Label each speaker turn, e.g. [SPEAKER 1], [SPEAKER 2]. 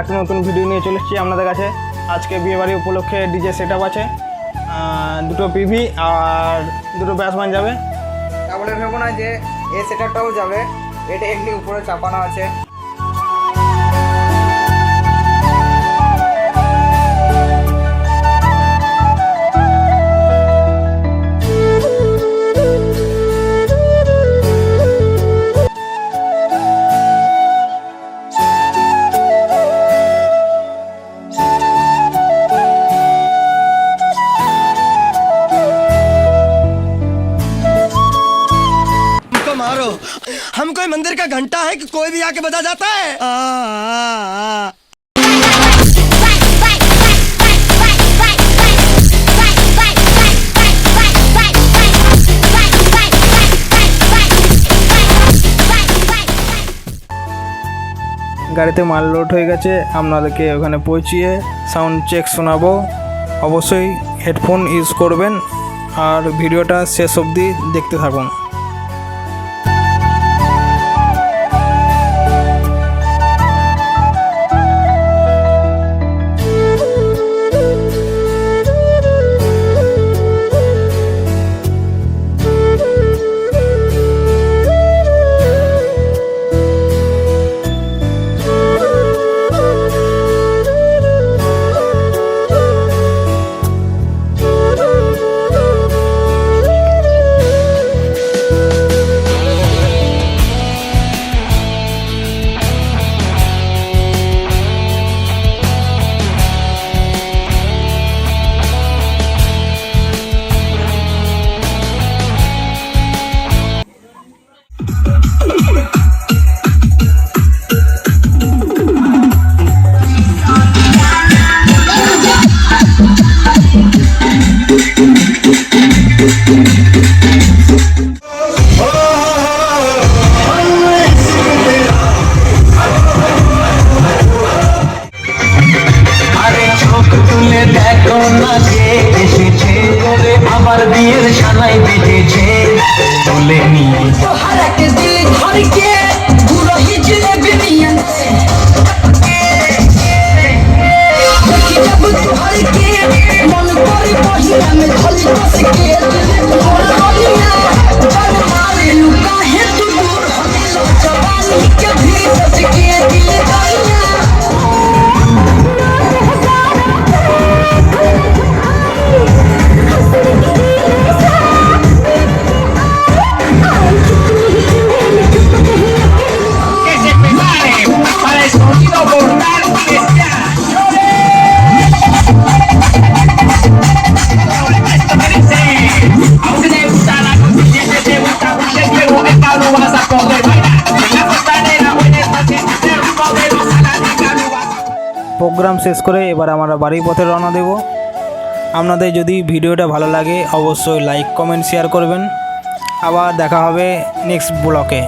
[SPEAKER 1] একটা নতুন ভিডিও নিয়ে চলে এসেছি আপনাদের কাছে। আজকে বিয়েবাড়ি উপলক্ষে ডিজে সেট আছে। দুটো পিভি আর দুটো ব্যাটসম্যান যাবে।
[SPEAKER 2] তাহলে ভেবো না যে এ সেট যাবে। এটা এমনি উপরে চাপানো আছে।
[SPEAKER 3] हमको मारो हम कोई मंदिर का घंटा है कि कोई भी आके बजा जाता है आ, आ, आ।
[SPEAKER 1] গাড়িতে মাল লোড হয়ে গেছে আপনাদেরকে ওখানে পৌঁছিয়ে সাউন্ড চেক শোনাবো অবশ্যই হেডফোন ইউজ করবেন আর ভিডিওটা শেষ অবধি দেখতে থাকুন
[SPEAKER 4] মাথায় বেঁধেছে তুলে নিয়ে হারাকে দিলে ঘরকে গুঁড়ো হিজড়ে বেরিয়ে
[SPEAKER 1] প্রোগ্রাম শেষ করে এবার আমরা বাড়ির পথে রওনা দেব। আপনাদের যদি ভিডিওটা ভালো লাগে, অবশ্যই লাইক কমেন্ট শেয়ার করবেন। আবার দেখা হবে নেক্সট ব্লকে